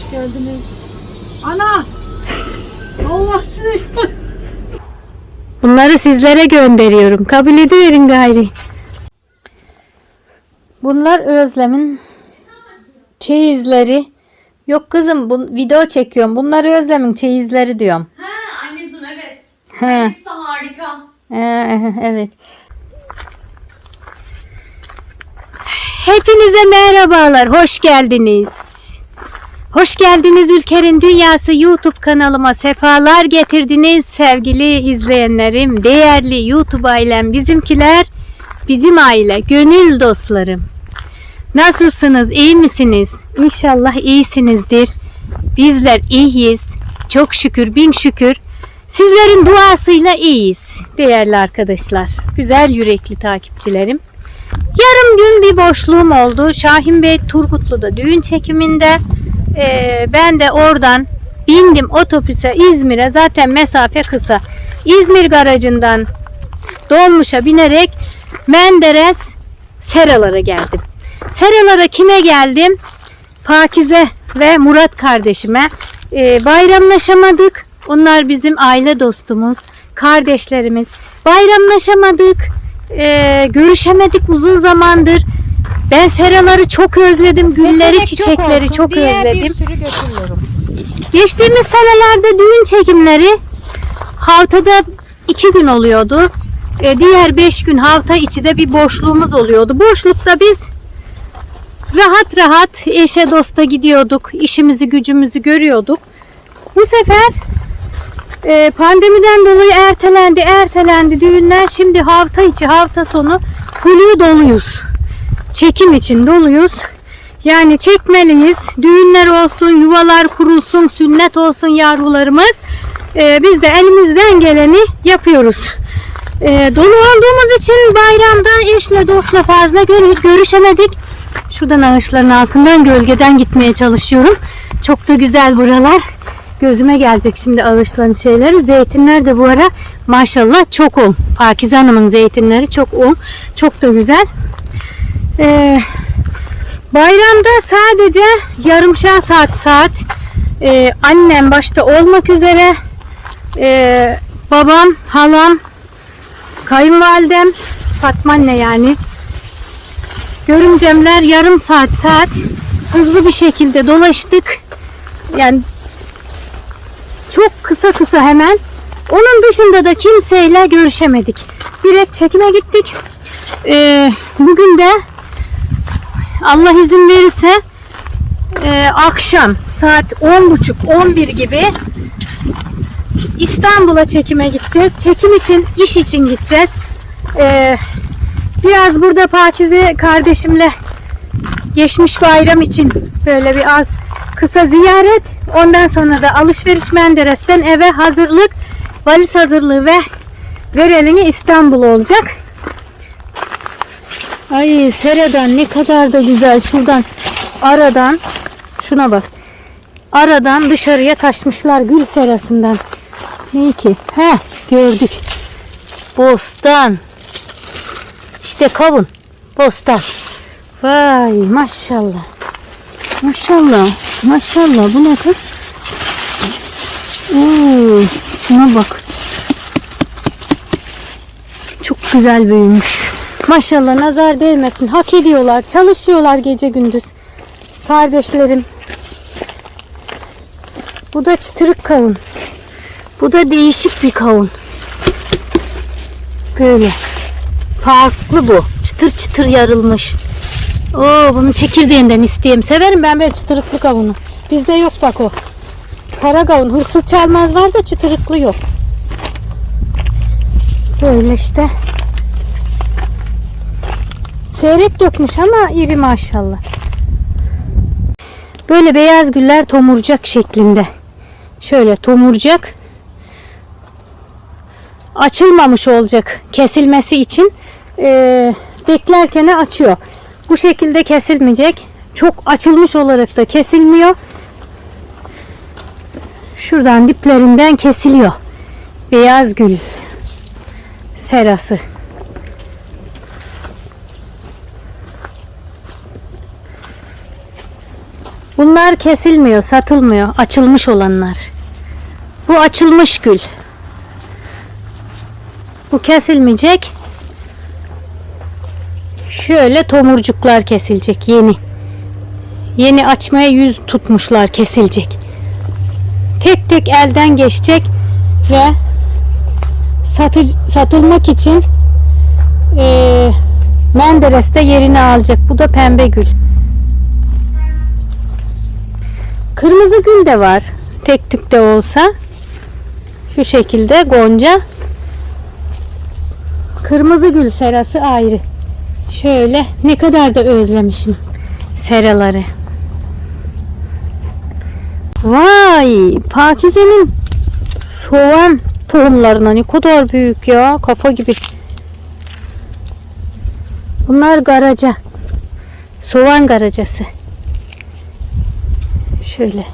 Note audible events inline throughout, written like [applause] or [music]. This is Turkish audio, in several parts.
Hoş geldiniz. Ana! Allah sizi... Bunları sizlere gönderiyorum. Kabul ediverin gayri. Bunlar Özlem'in çeyizleri. Yok kızım bu video çekiyorum. Bunlar Özlem'in çeyizleri diyorum. Ha anneciğim evet. He. Hepsi harika. Ee, [laughs] evet. Hepinize merhabalar. Hoş geldiniz. Hoş geldiniz Ülker'in Dünyası YouTube kanalıma sefalar getirdiniz sevgili izleyenlerim, değerli YouTube ailem, bizimkiler, bizim aile, gönül dostlarım. Nasılsınız? iyi misiniz? İnşallah iyisinizdir. Bizler iyiyiz. Çok şükür, bin şükür. Sizlerin duasıyla iyiyiz değerli arkadaşlar. Güzel yürekli takipçilerim. Yarım gün bir boşluğum oldu. Şahin Bey Turgutlu'da düğün çekiminde. Ee, ben de oradan bindim otobüse İzmir'e. Zaten mesafe kısa. İzmir garajından dolmuşa binerek Menderes Seralara geldim. Seralara kime geldim? Pakize ve Murat kardeşime. Ee, bayramlaşamadık. Onlar bizim aile dostumuz, kardeşlerimiz. Bayramlaşamadık. Ee, görüşemedik uzun zamandır. Ben seraları çok özledim. Gülleri, çiçekleri çok, özledim. bir sürü götürüyorum. Geçtiğimiz senelerde düğün çekimleri haftada iki gün oluyordu. E, diğer beş gün hafta içi de bir boşluğumuz oluyordu. Boşlukta biz rahat rahat eşe dosta gidiyorduk. işimizi gücümüzü görüyorduk. Bu sefer e, pandemiden dolayı ertelendi ertelendi düğünler. Şimdi hafta içi hafta sonu flu doluyuz. Çekim için doluyuz. Yani çekmeliyiz. Düğünler olsun, yuvalar kurulsun, sünnet olsun yavrularımız. Ee, biz de elimizden geleni yapıyoruz. Ee, dolu olduğumuz için bayramda eşle dostla fazla gör- görüşemedik. Şuradan ağaçların altından gölgeden gitmeye çalışıyorum. Çok da güzel buralar. Gözüme gelecek şimdi ağaçların şeyleri. Zeytinler de bu ara maşallah çok ol. Pakize Hanım'ın zeytinleri çok ol. Çok da güzel. Ee, Bayramda sadece yarımşar saat saat e, annem başta olmak üzere e, babam, halam, kayınvalidem, Fatma anne yani görümcemler yarım saat saat hızlı bir şekilde dolaştık. Yani çok kısa kısa hemen. Onun dışında da kimseyle görüşemedik. Direkt çekime gittik. E, bugün de Allah izin verirse e, akşam saat 10.30-11 gibi İstanbul'a çekime gideceğiz. Çekim için, iş için gideceğiz. E, biraz burada Pakize kardeşimle geçmiş bayram için böyle bir az kısa ziyaret. Ondan sonra da alışveriş Menderes'ten eve hazırlık, valiz hazırlığı ve verelini İstanbul olacak. Ay seradan ne kadar da güzel şuradan aradan şuna bak. Aradan dışarıya taşmışlar gül serasından. Ne ki? He gördük. Bostan. İşte kavun. Bostan. Vay maşallah. Maşallah. Maşallah. Bu ne kız? Oo, şuna bak. Çok güzel büyümüş. Maşallah nazar değmesin. Hak ediyorlar. Çalışıyorlar gece gündüz. Kardeşlerim. Bu da çıtırık kavun. Bu da değişik bir kavun. Böyle. Farklı bu. Çıtır çıtır yarılmış. Oo, bunun çekirdeğinden isteyeyim. Severim ben böyle çıtırıklı kavunu. Bizde yok bak o. Kara kavun. Hırsız çalmaz var da çıtırıklı yok. Böyle işte. Seyrek dökmüş ama iri maşallah. Böyle beyaz güller tomurcak şeklinde. Şöyle tomurcak. Açılmamış olacak kesilmesi için. Ee, beklerken açıyor. Bu şekilde kesilmeyecek. Çok açılmış olarak da kesilmiyor. Şuradan diplerinden kesiliyor. Beyaz gül serası. Bunlar kesilmiyor, satılmıyor. Açılmış olanlar. Bu açılmış gül. Bu kesilmeyecek. Şöyle tomurcuklar kesilecek yeni. Yeni açmaya yüz tutmuşlar kesilecek. Tek tek elden geçecek ve satı, satılmak için eee Menderes'te yerini alacak. Bu da pembe gül. Kırmızı gül de var. Tek tük de olsa. Şu şekilde gonca. Kırmızı gül serası ayrı. Şöyle ne kadar da özlemişim seraları. Vay! Pakize'nin soğan tohumlarına ne kadar büyük ya. Kafa gibi. Bunlar garaca. Soğan garacası. Şöyle.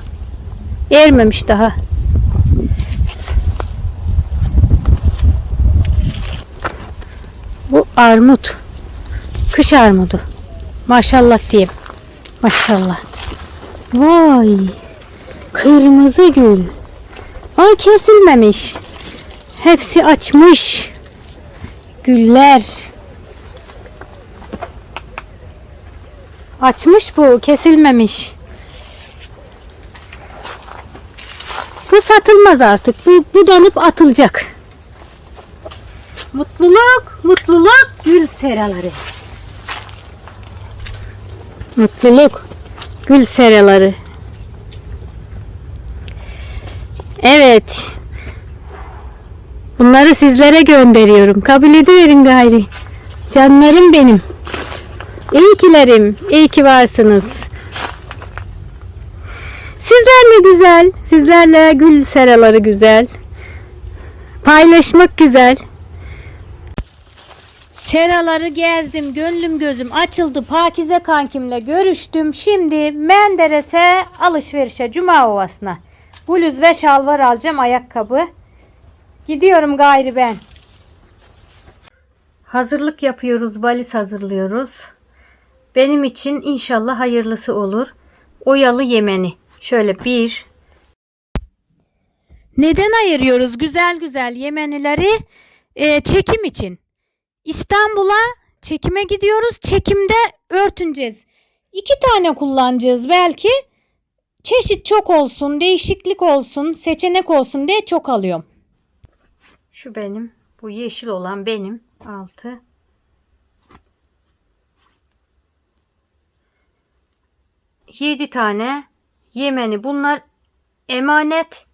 Ermemiş daha. Bu armut. Kış armudu. Maşallah diyeyim. Maşallah. Vay. Kırmızı gül. Ay kesilmemiş. Hepsi açmış. Güller. Açmış bu, kesilmemiş. Bu satılmaz artık. Bu budanıp atılacak. Mutluluk, mutluluk gül seraları. Mutluluk gül seraları. Evet. Bunları sizlere gönderiyorum. Kabul ediverin gayri. Canlarım benim. İyi kilerim. iyi ki varsınız. Sizlerle güzel. Sizlerle gül seraları güzel. Paylaşmak güzel. Seraları gezdim. Gönlüm gözüm açıldı. Pakize kankimle görüştüm. Şimdi Menderes'e alışverişe Cuma Ovası'na. Bluz ve şalvar alacağım ayakkabı. Gidiyorum gayri ben. Hazırlık yapıyoruz. Valiz hazırlıyoruz. Benim için inşallah hayırlısı olur. Oyalı Yemeni. Şöyle bir. Neden ayırıyoruz güzel güzel Yemenileri? Ee, çekim için. İstanbul'a çekime gidiyoruz. Çekimde örtüneceğiz. İki tane kullanacağız belki. Çeşit çok olsun, değişiklik olsun, seçenek olsun diye çok alıyorum. Şu benim. Bu yeşil olan benim. Altı. Yedi tane Yemeni. Bunlar emanet.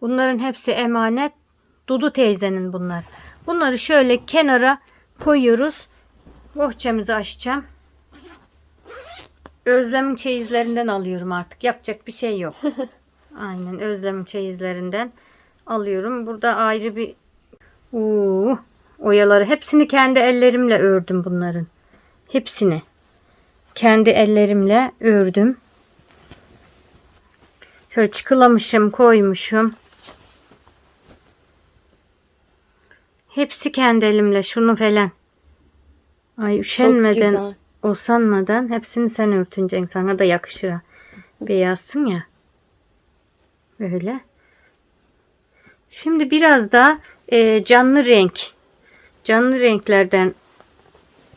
Bunların hepsi emanet. Dudu teyzenin bunlar. Bunları şöyle kenara koyuyoruz. Bohçamızı açacağım. Özlem'in çeyizlerinden alıyorum artık. Yapacak bir şey yok. [laughs] Aynen Özlem'in çeyizlerinden alıyorum. Burada ayrı bir Uuu, oyaları hepsini kendi ellerimle ördüm bunların. Hepsini kendi ellerimle ördüm. Şöyle çıkılamışım, koymuşum. Hepsi kendi elimle şunu falan. Ay üşenmeden, usanmadan hepsini sen örtüneceksin. Sana da yakışır. Beyazsın ya. Böyle. Şimdi biraz da e, canlı renk. Canlı renklerden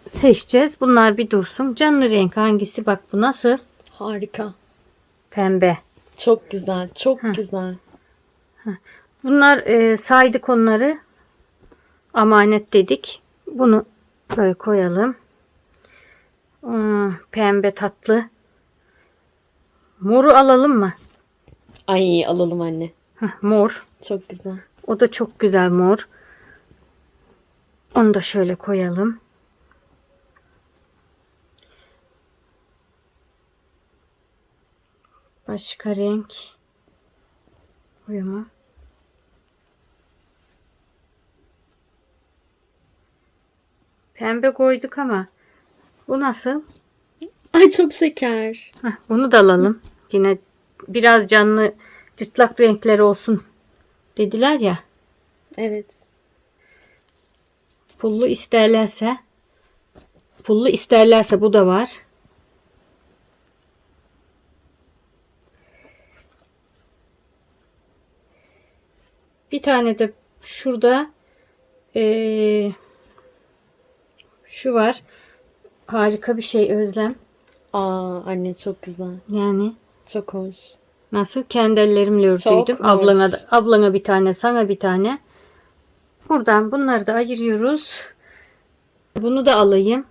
seçeceğiz. Bunlar bir dursun. Canlı renk hangisi? Bak bu nasıl? Harika. Pembe. Çok güzel. Çok güzel. Bunlar e, saydık onları. Amanet dedik. Bunu böyle koyalım. Hmm, pembe tatlı. Moru alalım mı? Ay alalım anne. Heh, mor. Çok güzel. O da çok güzel mor. Onu da şöyle koyalım. Başka renk. Uyumu. Pembe koyduk ama bu nasıl? Ay çok şeker. Heh, bunu da alalım. Yine biraz canlı cıtlak renkleri olsun dediler ya. Evet. Pullu isterlerse pullu isterlerse bu da var. Bir tane de şurada ee, şu var. Harika bir şey Özlem. Aa anne çok güzel. Yani Çok hoş. nasıl kendi ellerimle Çok ördüydüm. hoş. Ablana da, ablana bir tane, sana bir tane. Buradan bunları da ayırıyoruz. Bunu da alayım.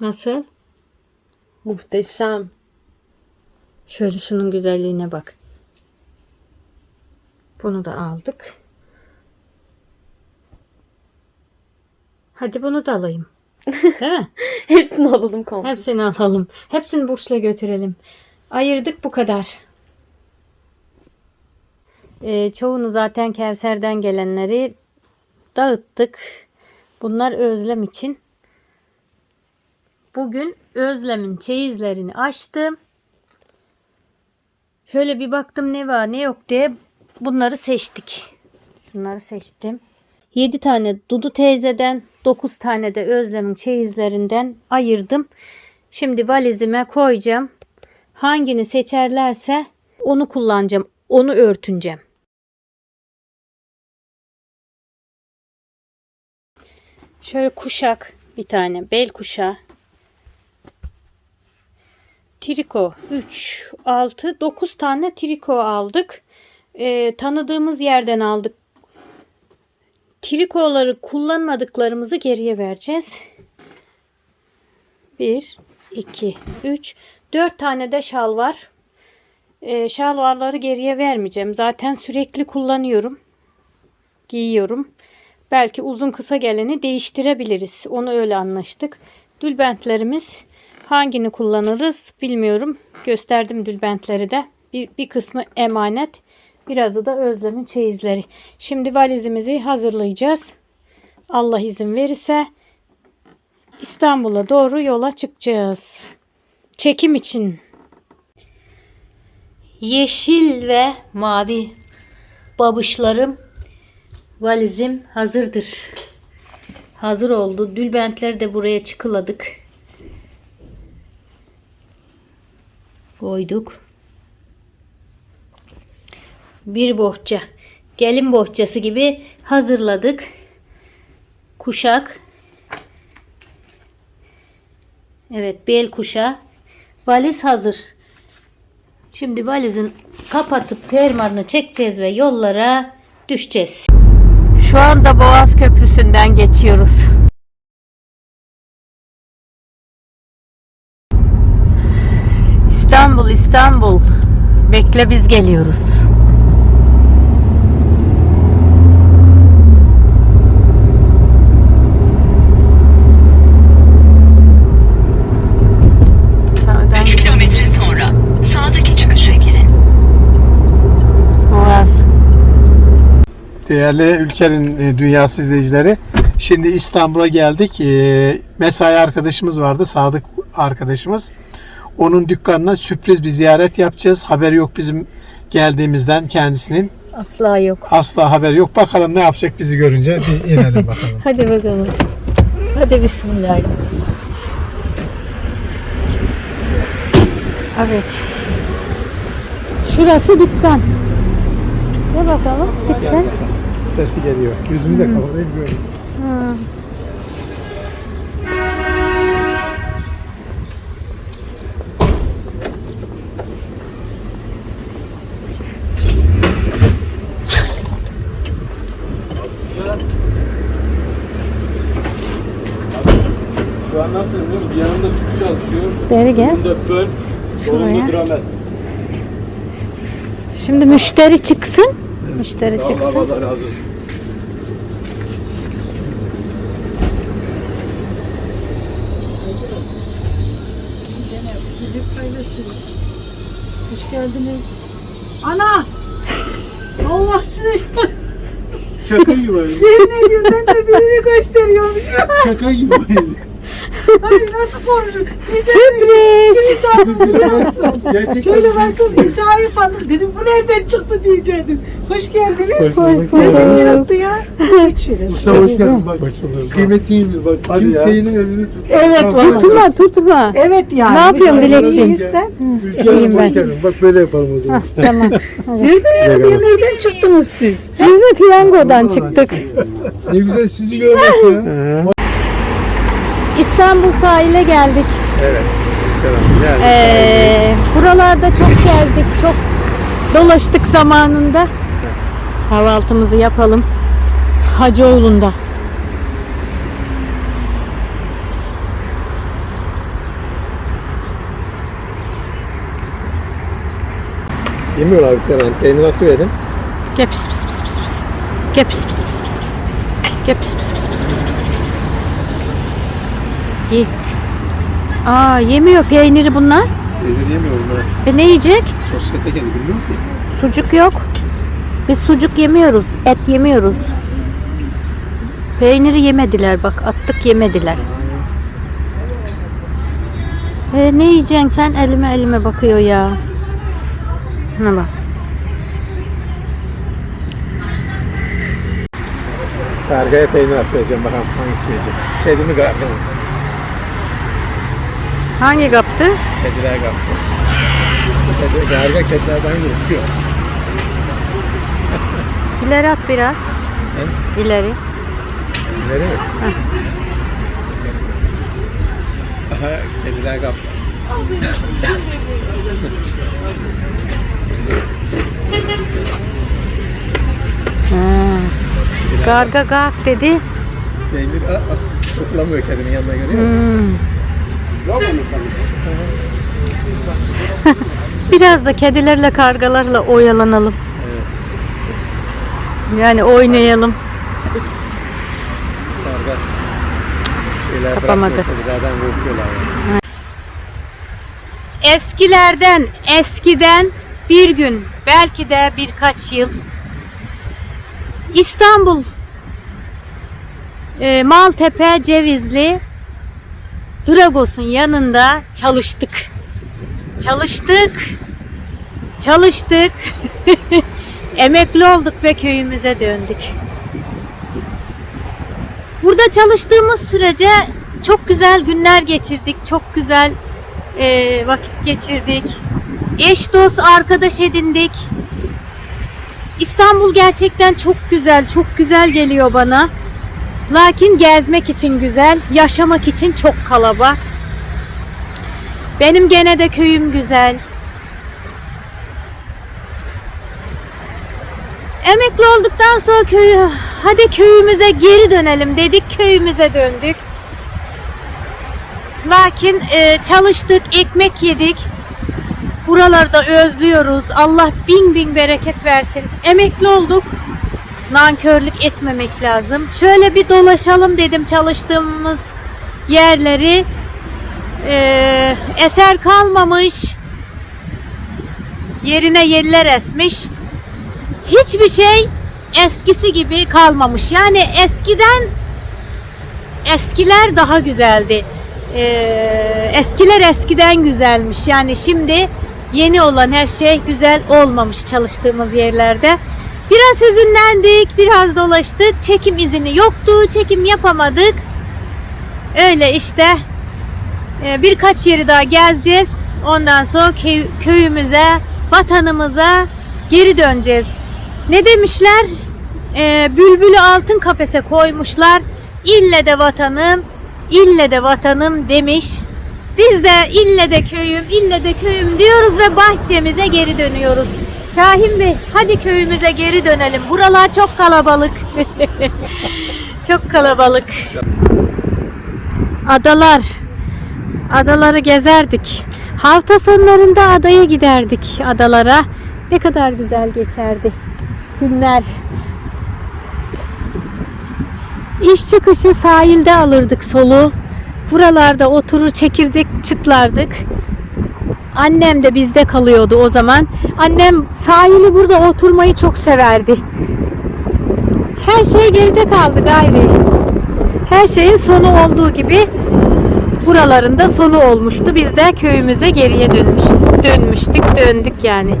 Nasıl? Muhteşem. Şöyle şunun güzelliğine bak. Bunu da aldık. Hadi bunu da alayım. Değil mi? [laughs] Hepsini alalım komple. Hepsini alalım. Hepsini Burç'la götürelim. Ayırdık bu kadar. Ee, çoğunu zaten Kevser'den gelenleri dağıttık. Bunlar Özlem için. Bugün Özlem'in çeyizlerini açtım. Şöyle bir baktım ne var ne yok diye bunları seçtik. Şunları seçtim. 7 tane Dudu teyzeden, 9 tane de Özlem'in çeyizlerinden ayırdım. Şimdi valizime koyacağım. Hangini seçerlerse onu kullanacağım. Onu örtüneceğim. Şöyle kuşak bir tane. Bel kuşağı. Triko 3, 6, 9 tane triko aldık. Ee, tanıdığımız yerden aldık. Trikoları kullanmadıklarımızı geriye vereceğiz. 1, 2, 3, 4 tane de şal var. Ee, şalvarları geriye vermeyeceğim. Zaten sürekli kullanıyorum. Giyiyorum. Belki uzun kısa geleni değiştirebiliriz. Onu öyle anlaştık. Dülbentlerimiz hangini kullanırız bilmiyorum. Gösterdim dülbentleri de. Bir, bir kısmı emanet. Birazı da Özlem'in çeyizleri. Şimdi valizimizi hazırlayacağız. Allah izin verirse İstanbul'a doğru yola çıkacağız. Çekim için. Yeşil ve mavi babışlarım valizim hazırdır. Hazır oldu. Dülbentleri de buraya çıkıladık. Koyduk. Bir bohça. Gelin bohçası gibi hazırladık. Kuşak. Evet bel kuşağı. Valiz hazır. Şimdi valizin kapatıp fermuarını çekeceğiz ve yollara düşeceğiz. Şu anda Boğaz Köprüsü'nden geçiyoruz. İstanbul, İstanbul. Bekle biz geliyoruz. Değerli ülkenin e, dünyası izleyicileri. Şimdi İstanbul'a geldik. E, mesai arkadaşımız vardı. Sadık arkadaşımız. Onun dükkanına sürpriz bir ziyaret yapacağız. Haberi yok bizim geldiğimizden kendisinin. Asla yok. Asla haberi yok. Bakalım ne yapacak bizi görünce bir inelim bakalım. [laughs] Hadi bakalım. Hadi bismillah. Evet. Şurası dükkan. Ne bakalım dükkan. Sesi geliyor. Yüzümü de kapatayım görün. Şu an nasıl biliyor musun? Yanında tüp çalışıyor. Beri gel. Yanında fön. Şuraya. Solunda dramet. Şimdi müşteri çıksın. Müşteri çıksın. Allah razı olsun. Bizi paylaşırız. Hoş geldiniz. Ana! Allah sizi Şaka gibi. yemin ediyorum ben de birini gösteriyormuş. Şaka gibi. Ay nasıl konuşuyor? Sürpriz. Biri sandım biliyor musun? Gerçekten. Şöyle baktım İsa'yı sandım dedim bu nereden çıktı diyecektim. Hoş geldiniz. Hoş bulduk. Nereden yarattı ya? Geç şöyle. Mustafa hoş geldin. Bak, hoş bulduk. Kıymetliyim bak. Hadi Kimsenin elini tut. Evet vallahi. Tutma tutma. Evet yani. Ne yapıyorsun Dilekçin? sen. Ülkemiz hoş geldin. Bak böyle yapalım o zaman. Tamam. [laughs] Nereden yarattı ya? Nereden çıktınız siz? Biz de piyangodan çıktık. Ne güzel sizi görmek ya. İstanbul sahile geldik. Evet. Ee, buralarda çok gezdik, çok dolaştık zamanında. Kahvaltımızı yapalım. Hacıoğlu'nda. Yemiyor abi Kenan. Peynir atıverin. Gel pis pis pis pis pis. Gel pis pis pis pis pis. Gel pis pis pis pis pis pis. Ye. Aa yemiyor peyniri bunlar. Peynir yemiyorum ben. E ne yiyecek? Sosyete kedi bilmiyorum ki. Sucuk yok. Biz sucuk yemiyoruz. Et yemiyoruz. Peyniri yemediler bak. Attık yemediler. E, ne yiyeceksin sen? Elime elime bakıyor ya. Ne bak. Kargaya peynir atacağım bakalım hangisi yiyecek. Kedi mi karga mı? Hangi kaptı? Kediler kaptı. Karga kedilerden korkuyor. İleri at biraz. İleri. Öyle mi? Aha kediler kaptı. Ha. Garga gak dedi. A, sokulamıyor kedinin yanına görüyor musun? Hmm. [laughs] Biraz da kedilerle kargalarla oyalanalım. Yani oynayalım. Karga şeyler Kapamadı. Eskilerden, eskiden bir gün, belki de birkaç yıl İstanbul e, Maltepe Cevizli Dragos'un yanında çalıştık. Çalıştık. Çalıştık. [laughs] Emekli olduk ve köyümüze döndük. Burada çalıştığımız sürece çok güzel günler geçirdik. Çok güzel e, vakit geçirdik. Eş dost arkadaş edindik. İstanbul gerçekten çok güzel, çok güzel geliyor bana. Lakin gezmek için güzel, yaşamak için çok kalabalık. Benim gene de köyüm güzel. Emekli olduktan sonra köyü, hadi köyümüze geri dönelim dedik, köyümüze döndük. Lakin e, çalıştık, ekmek yedik. Buralarda özlüyoruz. Allah bin bin bereket versin. Emekli olduk. Nankörlük etmemek lazım. Şöyle bir dolaşalım dedim çalıştığımız yerleri. E, eser kalmamış. Yerine yerler esmiş. Hiçbir şey eskisi gibi kalmamış. Yani eskiden eskiler daha güzeldi. Ee, eskiler eskiden güzelmiş. Yani şimdi yeni olan her şey güzel olmamış çalıştığımız yerlerde. Biraz hüzünlendik, biraz dolaştık. Çekim izini yoktu, çekim yapamadık. Öyle işte Ee, birkaç yeri daha gezeceğiz. Ondan sonra köy- köyümüze, vatanımıza geri döneceğiz. Ne demişler? Ee, bülbülü altın kafese koymuşlar. İlle de vatanım, ille de vatanım demiş. Biz de ille de köyüm, ille de köyüm diyoruz ve bahçemize geri dönüyoruz. Şahin Bey, hadi köyümüze geri dönelim. Buralar çok kalabalık. [laughs] çok kalabalık. Adalar. Adaları gezerdik. Hafta sonlarında adaya giderdik adalara. Ne kadar güzel geçerdi günler. İş çıkışı sahilde alırdık solu. Buralarda oturur çekirdek çıtlardık. Annem de bizde kalıyordu o zaman. Annem sahili burada oturmayı çok severdi. Her şey geride kaldı gayri. Her şeyin sonu olduğu gibi buralarında sonu olmuştu. Biz de köyümüze geriye dönmüş, dönmüştük, döndük yani.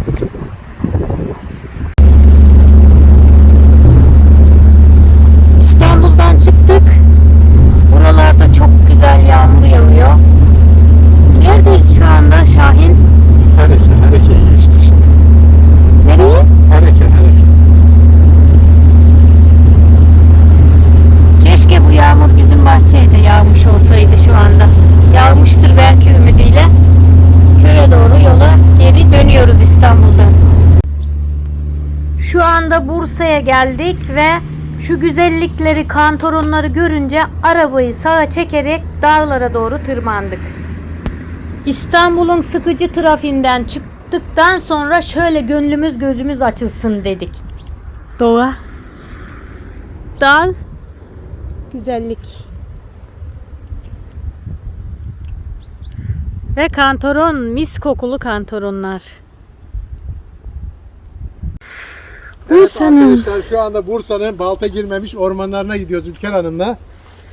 İstanbul'dan çıktık. Buralarda çok güzel yağmur yağıyor. Neredeyiz şu anda Şahin? Hareket, hareket geçtik işte. Nereye? Hareket, hareket. Keşke bu yağmur bizim bahçeye de yağmış olsaydı şu anda. Yağmıştır belki ümidiyle. Köye doğru yola geri dönüyoruz İstanbul'dan. Şu anda Bursa'ya geldik ve şu güzellikleri, kantoronları görünce arabayı sağa çekerek dağlara doğru tırmandık. İstanbul'un sıkıcı trafiğinden çıktıktan sonra şöyle gönlümüz gözümüz açılsın dedik. Doğa, dağ, güzellik. Ve kantoron, mis kokulu kantoronlar. Bursa'nın Arkadaşlar şu anda Bursa'nın balta girmemiş ormanlarına gidiyoruz Ülker Hanım'la.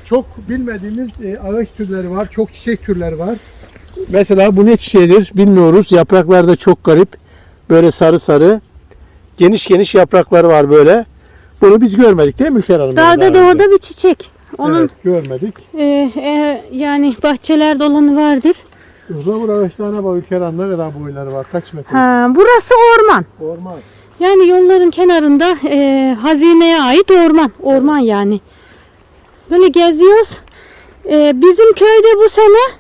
Çok bilmediğimiz e, ağaç türleri var, çok çiçek türleri var. Mesela bu ne çiçeğidir bilmiyoruz. Yaprakları da çok garip. Böyle sarı sarı. Geniş geniş yaprakları var böyle. Bunu biz görmedik değil mi Ülker Hanım? dağda doğada bir çiçek. Onun Evet, görmedik. e, e, yani bahçelerde olanı vardır. Ihlamur ağaçlarına bak Ülker Hanım ne kadar boyları var. Kaç metre? Ha, burası orman. Orman. Yani yolların kenarında e, hazineye ait orman. Orman yani. Böyle geziyoruz. E, bizim köyde bu sene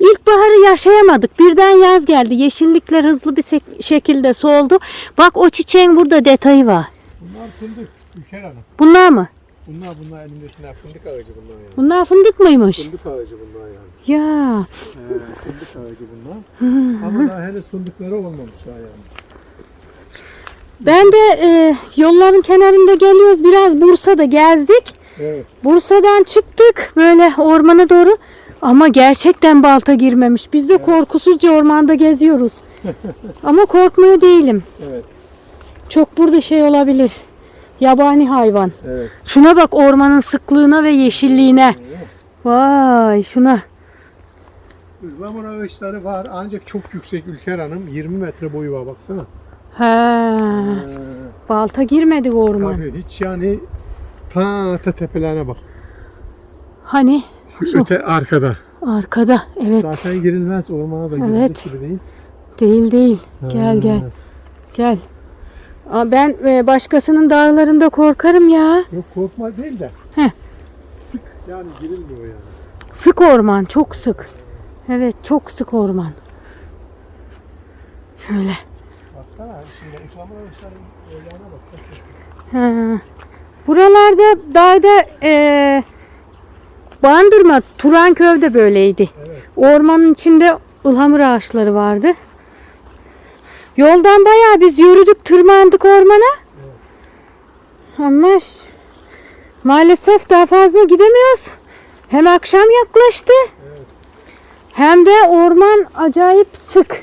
ilkbaharı yaşayamadık. Birden yaz geldi. Yeşillikler hızlı bir şekilde soldu. Bak o çiçeğin burada detayı var. Bunlar fındık Ülker Hanım. Bunlar mı? Bunlar bunlar elimdekiler fındık ağacı bunlar yani. Bunlar fındık mıymış? Fındık ağacı bunlar yani. Ya Ee, fındık ağacı bunlar. Ama daha henüz fındıkları olmamışlar yani. Ben de e, yolların kenarında geliyoruz. Biraz Bursa'da gezdik. Evet. Bursa'dan çıktık böyle ormana doğru. Ama gerçekten balta girmemiş. Biz de korkusuzca ormanda geziyoruz. [laughs] Ama korkmuyor değilim. Evet. Çok burada şey olabilir. Yabani hayvan. Evet. Şuna bak ormanın sıklığına ve yeşilliğine. Vay şuna. Ihlamur ağaçları var ancak çok yüksek Ülker Hanım. 20 metre boyu var baksana. He. Balta girmedi orman. Tabii hiç yani ta ta tepelerine bak. Hani Öte arkada. arkada. Evet. Zaten girilmez ormana da Evet. gibi değil. Değil değil. Gel gel. Gel. Aa, Ben e, başkasının dağlarında korkarım ya. Yok korkma değil de. Heh. Sık yani girilmiyor yani. Sık orman, çok sık. Evet, çok sık orman. Şöyle. Baksana şimdi ıhlamur ağaçlarının boylarına bak. Çok çok. Ha. Buralarda dağda e, Bandırma, Turanköy'de böyleydi. Ormanın içinde ıhlamur ağaçları vardı. Yoldan bayağı biz yürüdük, tırmandık ormana. Ama ş- maalesef daha fazla gidemiyoruz. Hem akşam yaklaştı. Hem de orman acayip sık.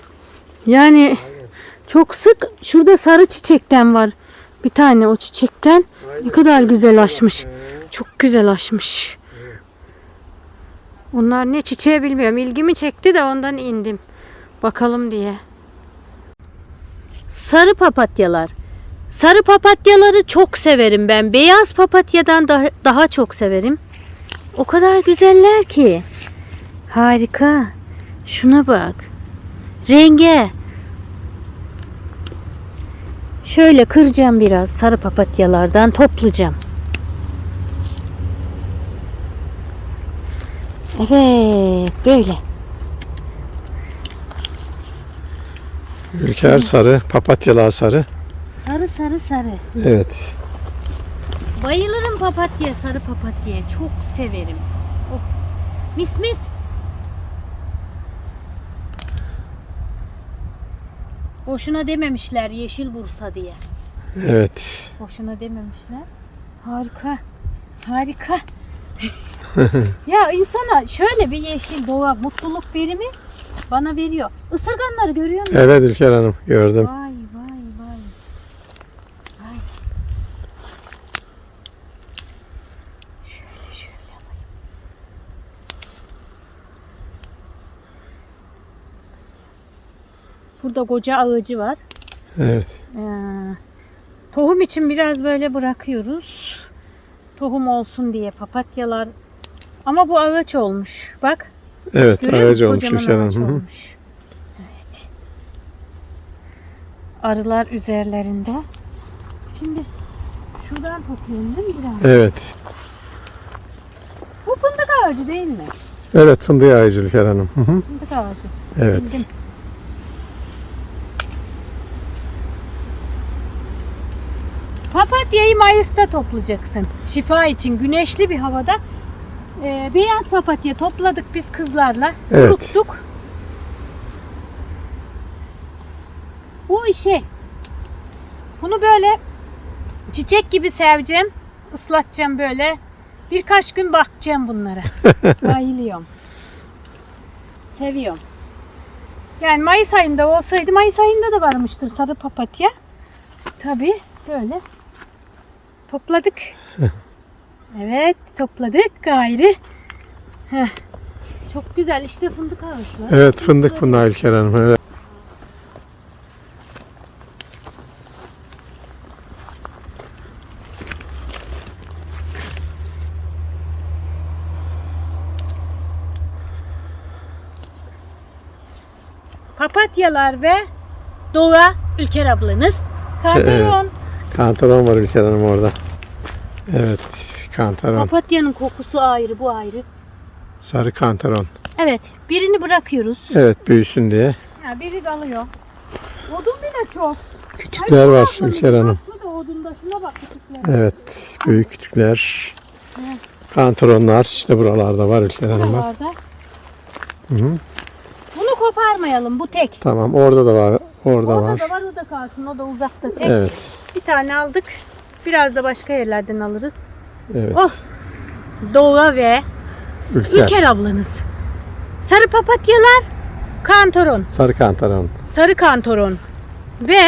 Yani çok sık. Şurada sarı çiçekten var. Bir tane o çiçekten. Ne kadar güzel açmış. Çok güzel açmış. Onlar ne çiçeği bilmiyorum. İlgimi çekti de ondan indim. Bakalım diye. Sarı papatyalar. Sarı papatyaları çok severim ben. Beyaz papatyadan daha, daha çok severim. O kadar güzeller ki. Harika. Şuna bak. Renge. Şöyle kıracağım biraz sarı papatyalardan toplayacağım. Evet böyle. Ülker sarı, papatyalı sarı. Sarı sarı sarı. Evet. Bayılırım papatya, sarı papatya. Çok severim. Oh. Mis mis. Boşuna dememişler yeşil Bursa diye. Evet. Boşuna dememişler. Harika. Harika. [laughs] ya insana şöyle bir yeşil doğa mutluluk verimi bana veriyor. Isırganları görüyor musun? Evet Ülker Hanım gördüm. Vay vay vay. Vay. Şöyle şöyle alayım. Burada koca ağacı var. Evet. Ee, tohum için biraz böyle bırakıyoruz. Tohum olsun diye papatyalar. Ama bu ağaç olmuş. Bak. Evet Görüyor musun? olmuş Kocaman ağaç olmuş. Evet. Arılar üzerlerinde. Şimdi şuradan topluyorum değil mi biraz? Evet. Bu fındık ağacı değil mi? Evet fındık ağacı Ülker Hanım. Hı hı. Fındık ağacı. Evet. Bildim. Papatyayı Mayıs'ta toplayacaksın. Şifa için güneşli bir havada. Ee, beyaz papatya topladık biz kızlarla. Evet. Kuruttuk. Bu işi bunu böyle çiçek gibi seveceğim. ıslatacağım böyle. Birkaç gün bakacağım bunlara. [laughs] Bayılıyorum. Seviyorum. Yani Mayıs ayında olsaydı Mayıs ayında da varmıştır sarı papatya. Tabii böyle topladık. [laughs] evet topladık gayrı. Heh. Çok güzel işte fındık ağaçları. Evet fındık bunlar Ülker Hanım. Evet. Papatyalar ve Doğa Ülker ablanız. Kantaron. Kantaron var Ülker Hanım orada. Evet kantaron. Papatyanın kokusu ayrı bu ayrı. Sarı kantaron. Evet birini bırakıyoruz. Evet büyüsün diye. Ha, biri kalıyor. Odun bile çok. Kütükler var Ülker Hanım. Da bak kütükler. Evet büyük kütükler. Kantaronlar işte buralarda var Ülker Hanım. Buralarda. Hı hı. Bunu koparmayalım bu tek. Tamam orada da var. Orada Orada var. da var o da kalsın o da uzakta. Evet. Bir tane aldık. Biraz da başka yerlerden alırız. Evet. Oh. Doğa ve Ülker. Ülker ablanız. Sarı papatyalar, kantaron, Sarı kantaron. sarı kantaron ve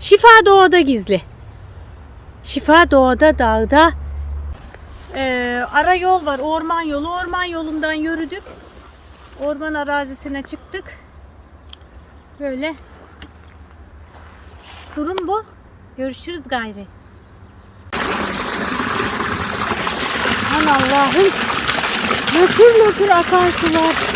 şifa doğada gizli. Şifa doğada dağda Ee, ara yol var orman yolu orman yolundan yürüdük orman arazisine çıktık böyle durum bu. Görüşürüz gayri. Aman Allah'ım. Löpür löpür akan sular